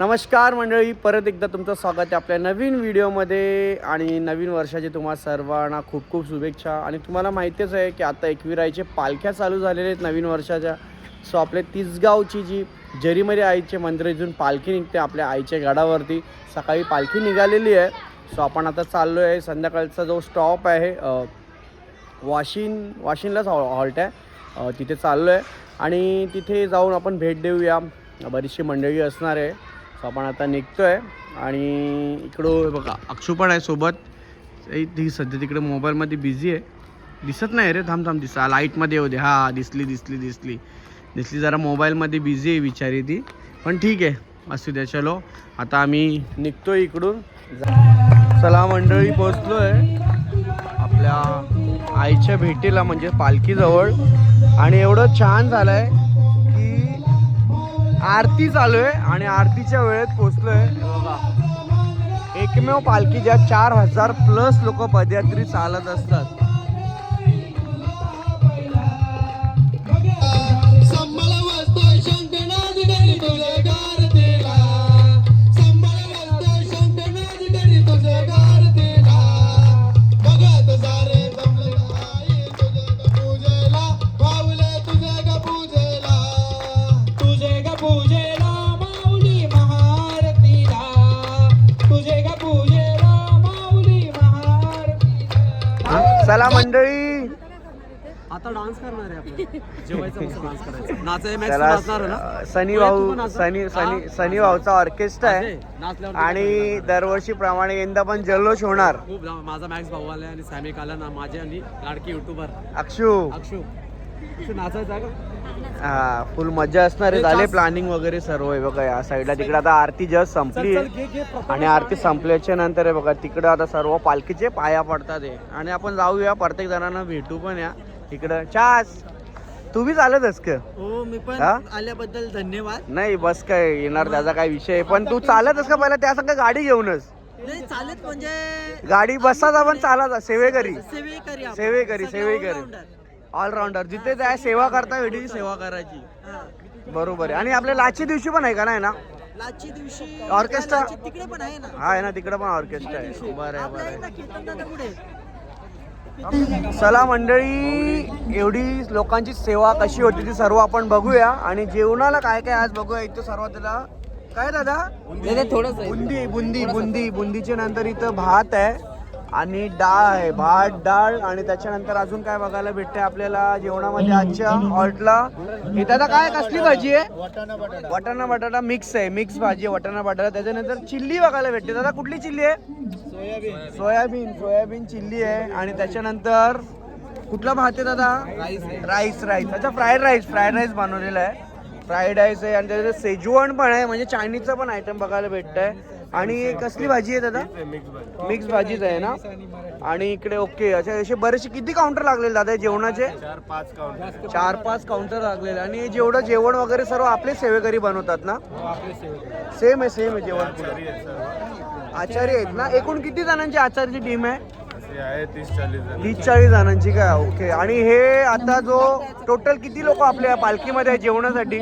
नमस्कार मंडळी परत एकदा तुमचं स्वागत आहे आपल्या नवीन व्हिडिओमध्ये आणि नवीन वर्षाचे तुम्हा सर्वांना खूप खूप शुभेच्छा. आणि तुम्हाला माहितीच आहे की आता एकविरायचे पालख्या चालू झालेल्या आहेत नवीन वर्षाच्या. सो आपल्या तिसगावची जी जरीमध्ये आईचे मंदिर इथून पालखी निघते आपल्या आईच्या गडावरती सकाळी पालखी निघालेली आहे. सो आपण आता चाललो आहे संध्याकाळचा जो स्टॉप आहे वाशिन वाशिनलाच हॉ हॉल्ट आहे. तिथे चाललो आहे आणि तिथे जाऊन आपण भेट देऊया. बरीचशी मंडळी असणार आहे. सो आपण आता निघतो आहे आणि इकडं बघा अक्षू पण आहे सोबत. ती सध्या तिकडे मोबाईलमध्ये बिझी आहे. दिसत नाही रे थांब थांब दिसा लाईटमध्ये येऊ दे. हां दिसली दिसली दिसली. दिसली जरा मोबाईलमध्ये बिझी आहे विचारी ती. पण ठीक आहे असू द्या चलो. आता आम्ही निघतो इकडून. चला मंडळी पोचलो आहे आपल्या आईच्या भेटीला म्हणजे पालखीजवळ. आणि एवढं छान झालं आहे आरती चालू आहे आणि आरतीच्या वेळेत पोचलोय. आहे बघा एकमेव पालखी ज्या चार हजार प्लस लोक पदयात्री चालत असतात. संबळ वाजतोय शंखनाद आता डान्स करणार आहे आपण जेवायचं कसं डान्स करायचं. नाचाय मॅक्स त्याला नाचणार सनी भाऊ. सनी सनी? सनी भाऊचा ऑर्केस्ट्रा आहे. नाचल्यावर आणि दरवर्षीप्रमाणे यंदा पण जल्लोष होणार. खूप जा- माझा मॅक्स भाऊ आलाय आणि सॅमी आला ना माझे आणि लाडकी युट्यूबर अक्षू. अक्षू. अक्षू नाचायचं आहे का? हा फुल मजा असणार आहे. झाले प्लॅनिंग वगैरे सर्व आहे बघा या साईडला तिकडे आता आरती जस्ट संपली. चल, चल, घे, घे, प्रथम आणि आरती संपल्याच्या नंतर आहे बघा तिकडं आता सर्व पालखीचे पाया पडतात आहे आणि आपण जाऊया प्रत्येक जणांना भेटू पण या. इकडं. चास. तू बी चालतस का? हो मी पण हा? आल्याबद्दल धन्यवाद. नाही बस काय येणार त्याचा काय विषय आहे. पण तू चालतस का पहिला? त्या संग गाडी घेऊनच. नाही चालत म्हणजे गाडी बसाचा पण चालाचा सेवेकरी. सेवेकरी आपण. सेवेकरी सगळे सेवेकरी. all-rounder. ऑलराऊंडर जिथे जाय सेवा करता भेटी सेवा करायची. हा. बरोबर आहे. आणि आपल्या लाची दिवशी पण आहे का? नाही ना? लाची दिवशी ऑर्केस्ट्रा? लाची तिकडे पण आहे ना? हा आहे ना तिकडे पण ऑर्केस्ट्रा आहे. बरं आहे आपल्या बरं दादा आहे? चला मंडळी एवढी लोकांची सेवा कशी होती ती सर्व आपण बघूया. आणि जेवणाला काय काय आज बघूया इथं सर्व त्याला काय दादा? थोडस बुंदी बुंदी बुंदी. बुंदीच्या नंतर इथं भात आहे आणि डाळ आहे. भात डाळ आणि त्याच्यानंतर अजून काय बघायला भेटते आपल्याला जेवणामध्ये आजच्या हॉल्टला हे दादा काय कसली भाजी आहे? वाटाणा बटाटा मिक्स आहे. मिक्स भाजी आहे वाटाणा बटाटा. त्याच्यानंतर चिल्ली बघायला भेटते. दादा कुठली चिल्ली आहे? सोयाबीन. सोयाबीन. चिल्ली आहे. आणि त्याच्यानंतर कुठला भात आहे दादा? राईस राईस अच्छा फ्राईड राईस. फ्राईड राईस बनवलेला आहे. फ्राईड राईस आहे आणि त्याच्यात सेजवान पण आहे. म्हणजे चायनीजचा पण आयटम बघायला भेटतंय. आणि कसली भाजी आहे दादा? मिक्स भाजीच आहे ना? आणि इकडे ओके. अच्छा असे बरेचसे किती काउंटर लागलेले दादा हे जेवणाचे? चार पाच काउंटर लागलेले. आणि जेवढं जेवण वगैरे सर्व आपले सेवेकरी बनवतात ना? सेम आहे सेम आहे जेवण. आचार्य आहेत ना? एकूण किती जणांची आचार्याची टीम आहे? तीस चाळीस जणांची काय ओके. आणि हे आता जो टोटल किती लोक आपल्या पालखीमध्ये आहेत जेवणासाठी?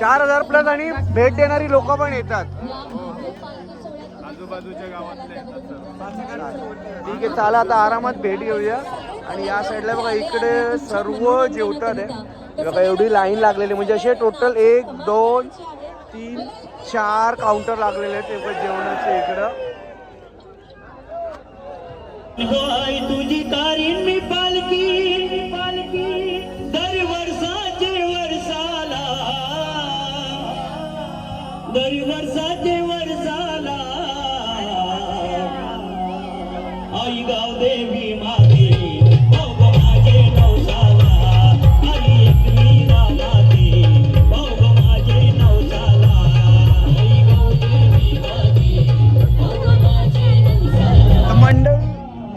चार हजार प्लस आणि भेट देणारी लोक पण येतात. ठीक आहे चला आता आरामात भेट घेऊया. आणि या साईडला बघा इकडे सर्व जेवतात आहे. बघा एवढी लाईन लागलेली म्हणजे असे टोटल एक दोन तीन चार काउंटर लागलेले आहेत ते पण जेवणाचे इकडं.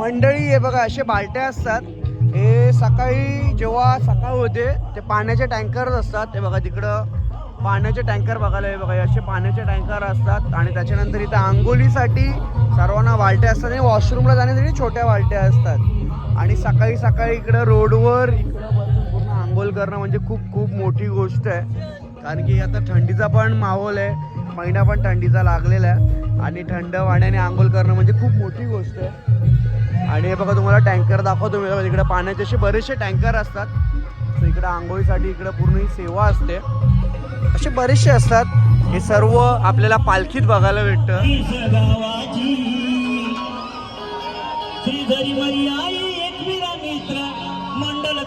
मंडळी हे बघा असे बालट्या असतात. हे सकाळी जेव्हा सकाळ होते ते पाण्याचे टँकर असतात. हे बघा तिकडं पाण्याचे टँकर बघायला हे बघा हे असे पाण्याचे टँकर असतात. आणि त्याच्यानंतर इथं आंघोळीसाठी सर्वांना बालट्या असतात. आणि वॉशरूमला जाण्यासाठी छोट्या बालट्या असतात. आणि सकाळी सकाळी इकडं रोडवर इकडं पूर्ण आंघोळ करणं म्हणजे खूप खूप मोठी गोष्ट आहे. कारण की आता थंडीचा पण माहोल आहे. महिना पण थंडीचा लागलेला आहे. आणि थंड पाण्याने आंघोळ करणं म्हणजे खूप मोठी गोष्ट आहे. आणि हे बघा तुम्हाला टँकर दाखवतो मी. इकडे पाण्याचे असे बरेचसे टँकर असतात. सो इकडे आंघोळीसाठी इकडे पूर्ण ही सेवा असते. असे बरेचसे असतात. हे सर्व आपल्याला पालखीत बघायला भेटतं. मंडल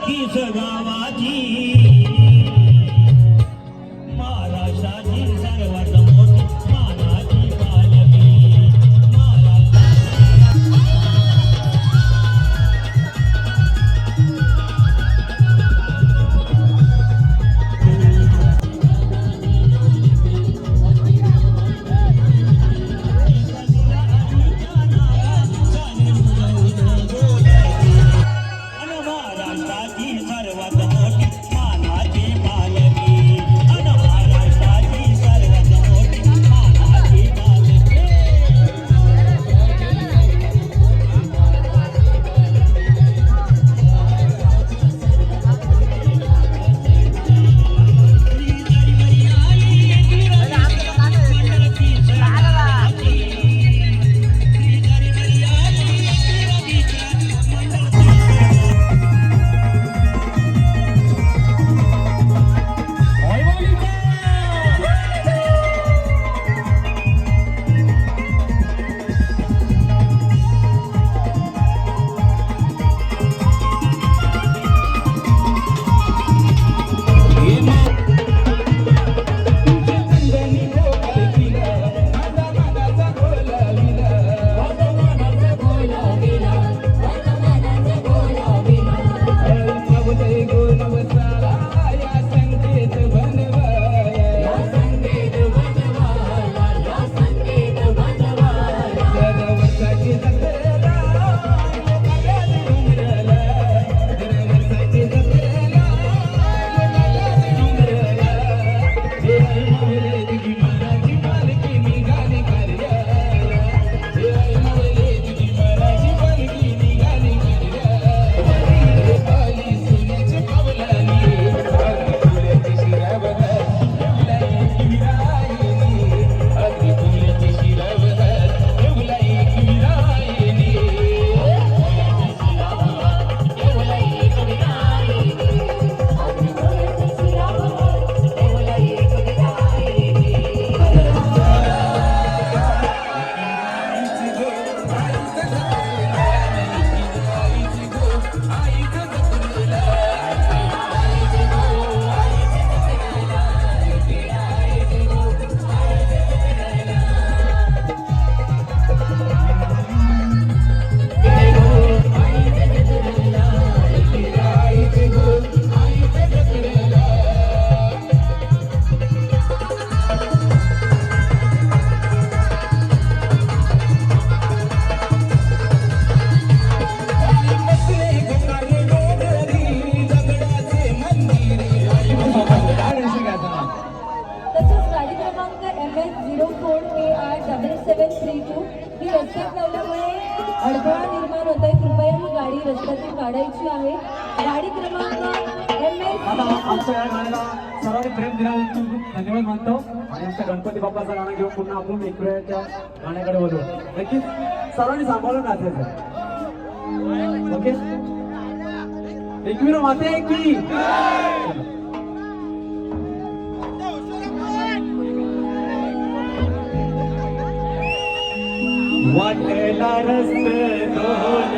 आमच्या या गाण्याला सर्वांनी प्रेम दिल्याबद्दल खूप धन्यवाद मानतो. आणि आमच्या गणपती बाप्पाचं गाणं घेऊन पुन्हा आपण एकवेळच्या गाण्याकडे बोलू नक्कीच सर्वांनी सांभाळून नाचायचं ओके? एकवीर माते की वाटेला रस्ते दोन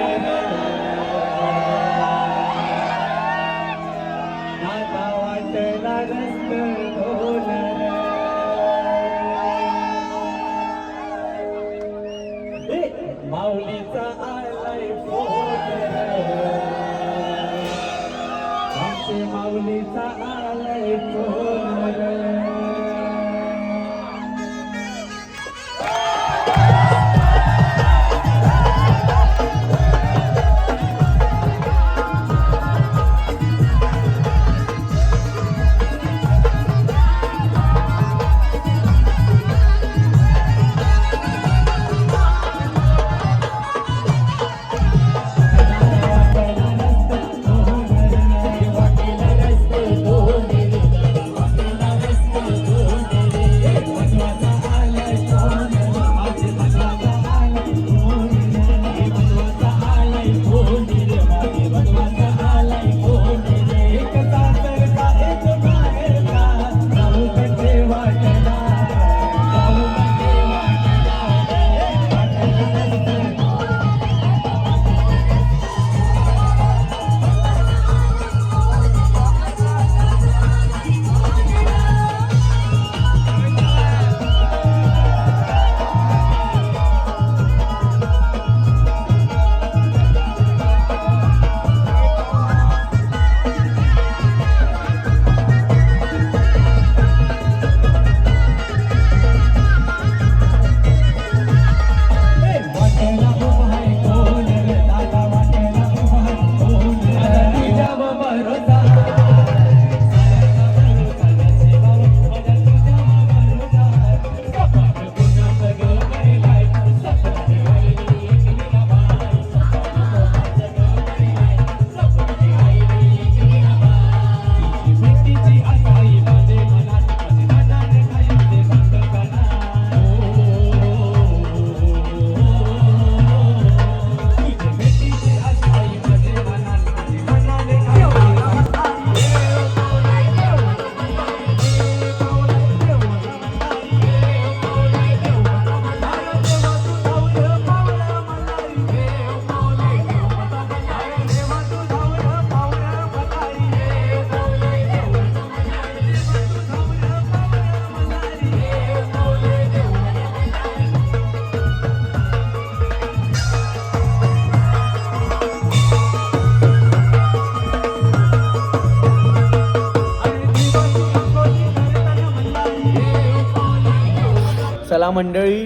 चला मंडळी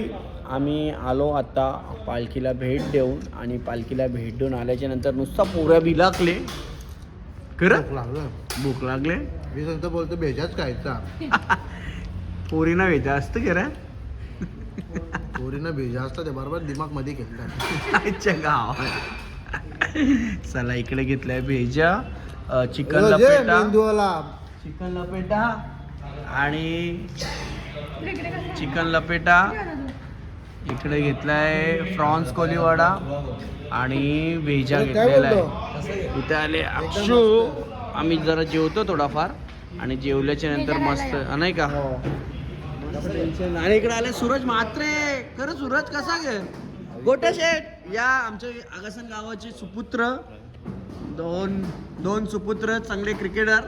आम्ही आलो आता पालखीला भेट देऊन आणि पालखीला भेट देऊन आल्याच्यानंतर नुसता पोऱ्या खरं? लागलं. भूक लागले? मी सांगतो बोलतो भेजाच खायचा. पोरीना वेजा असतं खरं? पोरीनं भेजा असतं ते बरोबर दिमागमध्ये घेतला गावात चला इकडे घेतलाय भेजा. चिकन लपेटा. चिकन लपेटा. आणि चिकन लपेटा. इकडे घेतलाय फ्रॉन्स कोलीवाडा आणि भेजा घेतलेला आहे. इथे आले अक्षू. आम्ही जरा जेवतो थोडाफार आणि जेवल्याच्या नंतर मस्त नाही का? आणि इकडे आले सूरज म्हात्रे. खरं सूरज कसा गे? गोट्या शेठ. या आमच्या आगासन गावाचे सुपुत्र. दोन दोन सुपुत्र चांगले क्रिकेटर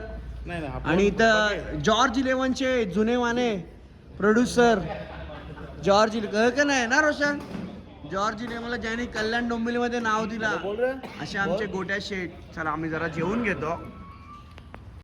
आणि इथं जॉर्ज इलेव्हनचे जुने माने प्रोड्युसर जॉर्ज इले कळ का नाही? ना रोशन? जॉर्ज इलेव्हनला ज्याने कल्याण डोंबिवलीमध्ये नाव दिला. असे आमचे गोट्या शेठ चला आम्ही जरा जेवून घेतो.